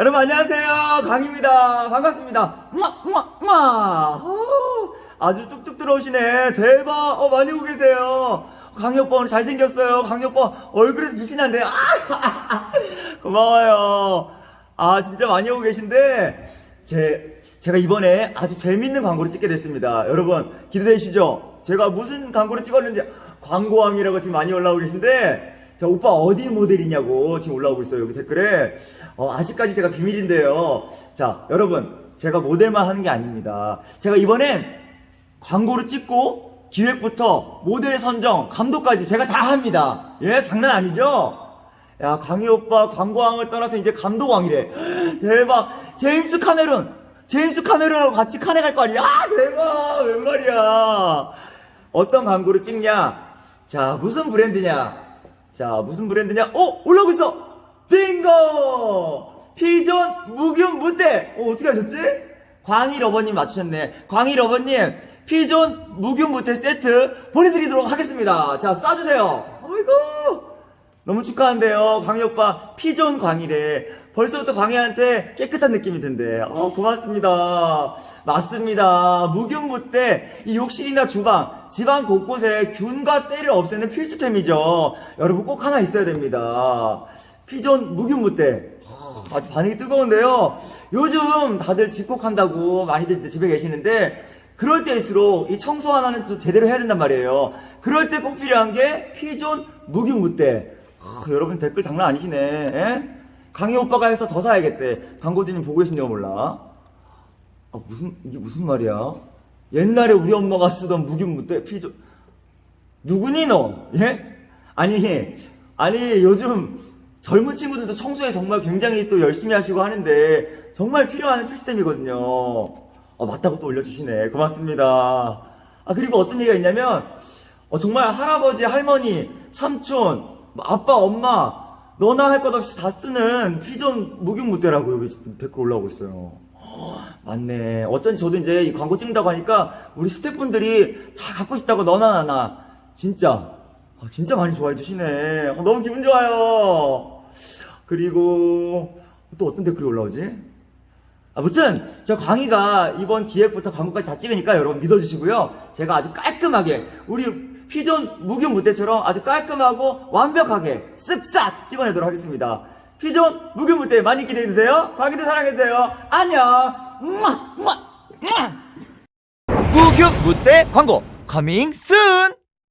여러분 안녕하세요. 강입니다. 반갑습니다. 우와, 우와, 아주 뚝뚝 들어오시네. 대박. 어 많이 오고 계세요. 강희 오빠 오늘 잘생겼어요. 강희 오빠 얼굴에서 빛이 난대 아, 고마워요. 아 진짜 많이 오고 계신데 제 제가 이번에 아주 재밌는 광고를 찍게 됐습니다. 여러분 기대되시죠? 제가 무슨 광고를 찍었는지 광고왕이라고 지금 많이 올라오고 계신데 자, 오빠 어디 모델이냐고 지금 올라오고 있어요. 여기 댓글에. 어, 아직까지 제가 비밀인데요. 자, 여러분. 제가 모델만 하는 게 아닙니다. 제가 이번엔 광고를 찍고 기획부터 모델 선정, 감독까지 제가 다 합니다. 예, 장난 아니죠? 야, 강희 오빠 광고왕을 떠나서 이제 감독왕이래. 대박. 제임스 카메론. 제임스 카메론하고 같이 칸에 갈 거 아니야? 아, 대박. 웬 말이야. 어떤 광고를 찍냐? 자, 무슨 브랜드냐? 자, 무슨 브랜드냐? 어, 올라오고 있어! 빙고! 피존 무균 무대! 어, 어떻게 하셨지? 광희 러버님 맞추셨네. 광희 러버님, 피존 무균 무대 세트 보내드리도록 하겠습니다. 자, 쏴주세요. 아이고! 너무 축하한데요. 광희 오빠, 피존 광희래. 벌써부터 광희한테 깨끗한 느낌이 든대. 어, 고맙습니다. 맞습니다. 무균무 때, 이 욕실이나 주방, 집안 곳곳에 균과 때를 없애는 필수템이죠. 여러분 꼭 하나 있어야 됩니다. 피존 무균무 때. 어, 아주 반응이 뜨거운데요. 요즘 다들 집콕한다고 많이들 집에 계시는데, 그럴 때일수록 이 청소 하나는 좀 제대로 해야 된단 말이에요. 그럴 때 꼭 필요한 게 피존 무균무대. 아, 여러분 댓글 장난 아니시네. 에? 강희 오빠가 해서 더 사야겠대. 광고주님 보고 계신지가 몰라. 아 무슨 이게 무슨 말이야? 옛날에 우리 엄마가 쓰던 무균무대 피존 누구니 너? 예? 아니 아니 요즘 젊은 친구들도 청소에 정말 굉장히 또 열심히 하시고 하는데 정말 필요한 필수템이거든요. 어, 맞다고 또 올려주시네. 고맙습니다. 아 그리고 어떤 얘기가 있냐면 어, 정말 할아버지, 할머니, 삼촌, 뭐 아빠, 엄마 너나 할 것 없이 다 쓰는 피존 무균무대라고 여기 댓글 올라오고 있어요. 맞네. 어쩐지 저도 이제 이 광고 찍는다고 하니까 우리 스태프분들이 다 갖고 싶다고 너나 나나 진짜 아, 진짜 많이 좋아해 주시네. 어, 너무 기분 좋아요. 그리고 또 어떤 댓글이 올라오지? 아무튼 저 광희가 이번 기획부터 광고까지 다 찍으니까 여러분 믿어주시고요. 제가 아주 깔끔하게 우리 피존 무균 무대처럼 아주 깔끔하고 완벽하게 쓱싹 찍어내도록 하겠습니다. 피존 무균 무대 많이 기대해 주세요. 광희도 사랑해 주세요. 안녕. 무균 무대 광고 커밍 순.